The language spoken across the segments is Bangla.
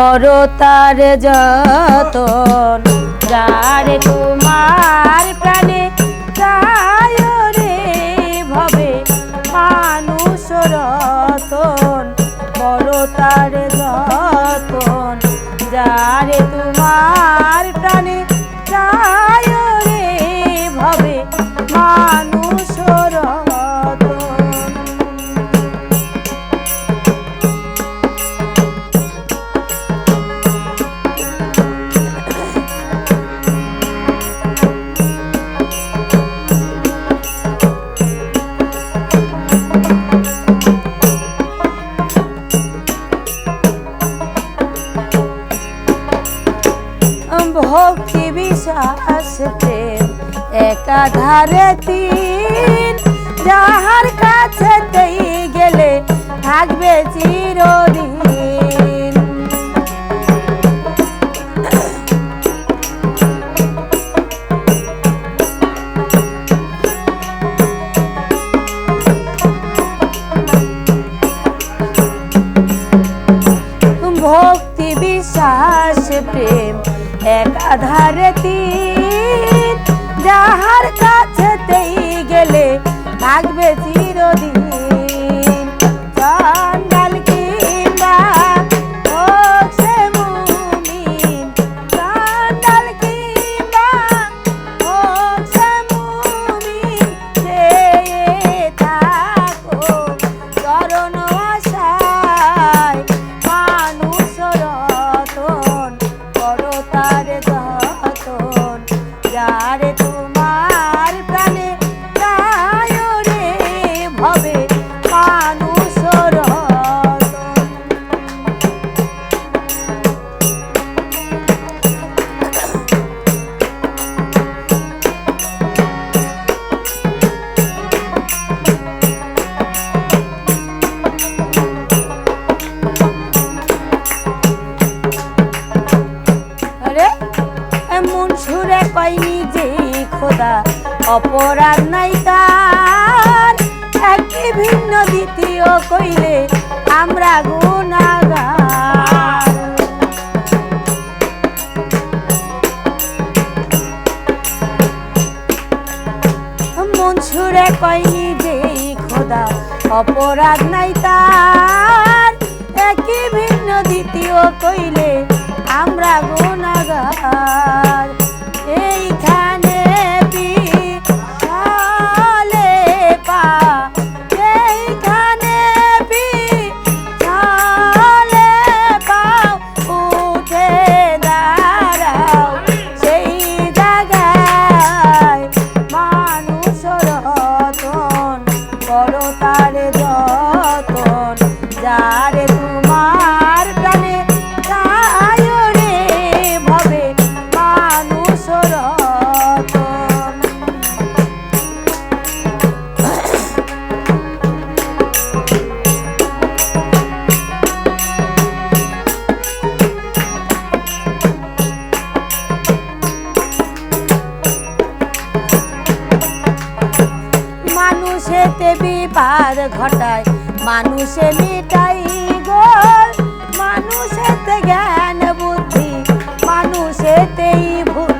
করতার যতন যার কুমার প্রাণে বিশ্বাস প্রেম একাধারে তিন। যাহার কাছে গেলে থাকবে চিরদিন। তিন যাহার কাছেতেই গেলে থাকবে চিরদিন। কয়নি যে খোদা, অপরাধ নাই তার। একই ভিন্ন দ্বিতীয় কইলে আমরা গুণাগার। মন সুরে কয়নি যে খোদা, অপরাধ নাই তার। একই ভিন্ন দ্বিতীয় কইলে আমরা গুণাগার। এইখানে মানুষেতে বিবাদ ঘটায়, মানুষে মিটাই গোল। মানুষেতে জ্ঞান, বুদ্ধি, মানুষেতেই ভুল।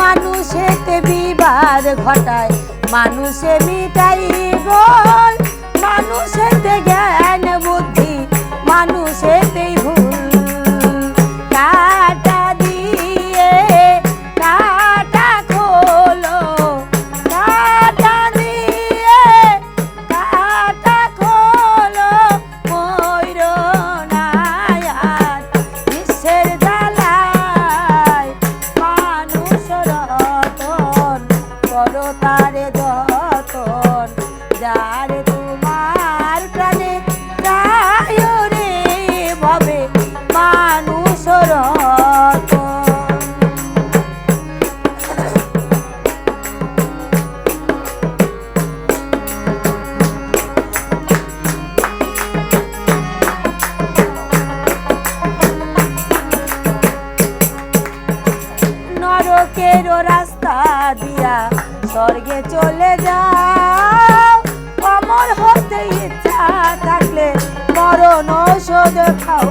মানুষেতে বিবাদ ঘটায়, মানুষে মিটাই গোল। মানুষেতে জ্ঞান বুদ্ধি নরকের রাস্তা দিয়া স্বর্গে চলে যাও। অমর হতে ইচ্ছা থাকলে মরণ ঔষধ খাও।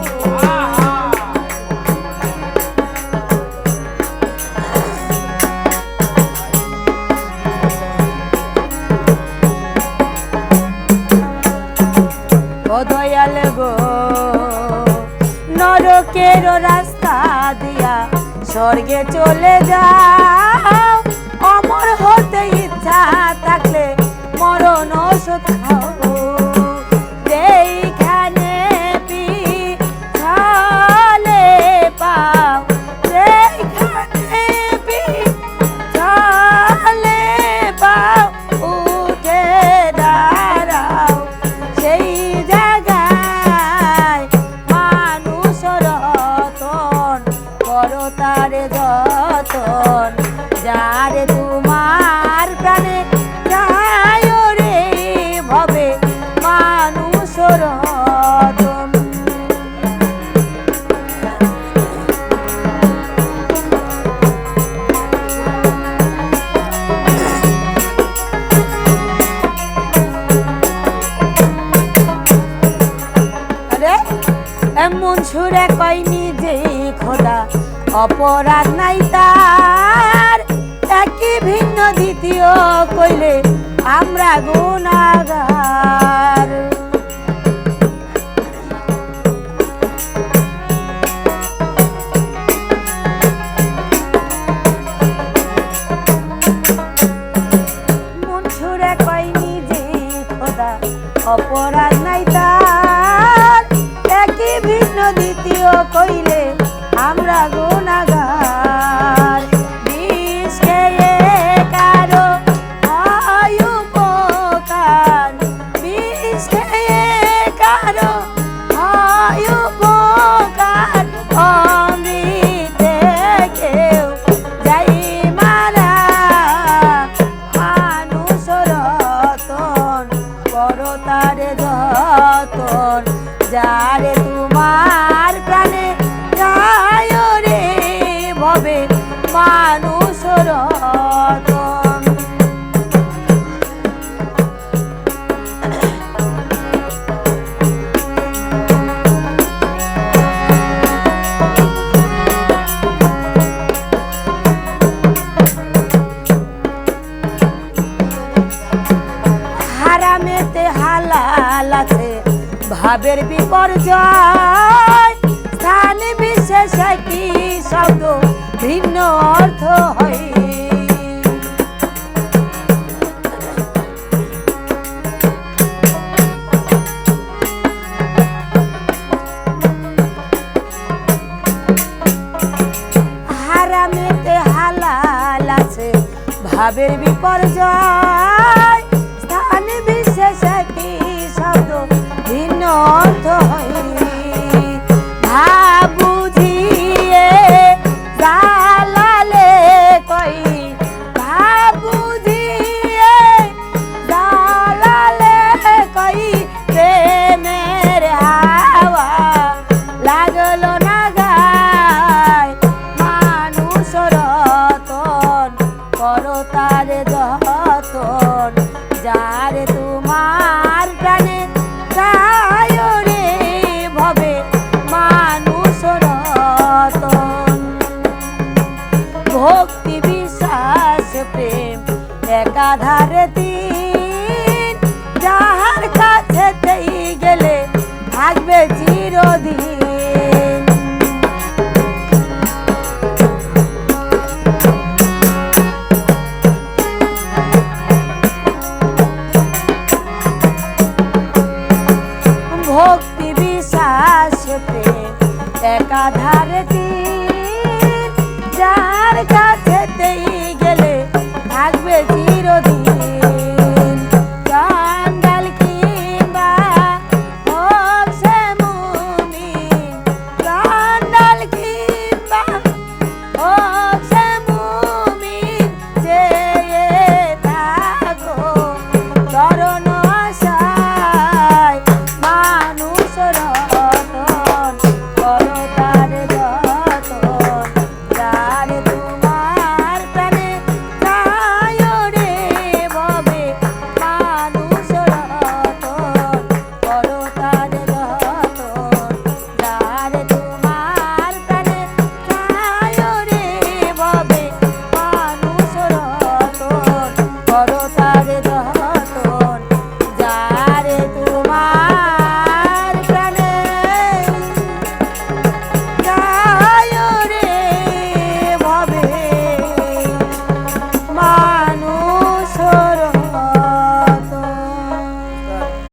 দয়াল গো নরকের রাস্তা দিয়া স্বর্গে চলে যাও। অমর হতে ইচ্ছা থাকলে মরণ ওষুধ খাও করো তারে যতন, যারে তোমার প্রাণে রে ভবে মানুষ রতন। এমন সুরে কইনি যে খোদা অপরাধ নাই তার। একই ভিন্ন দ্বিতীয় কইলে আমরা গুণাগার। ভাবের বিপর্যয়। স্থানে বিশেষ একই শব্দ ভিন্ন অর্থ হয়। হারামেতে হালাল আছে ভাবের বিপর্যয়। ভিন্ন অর্থ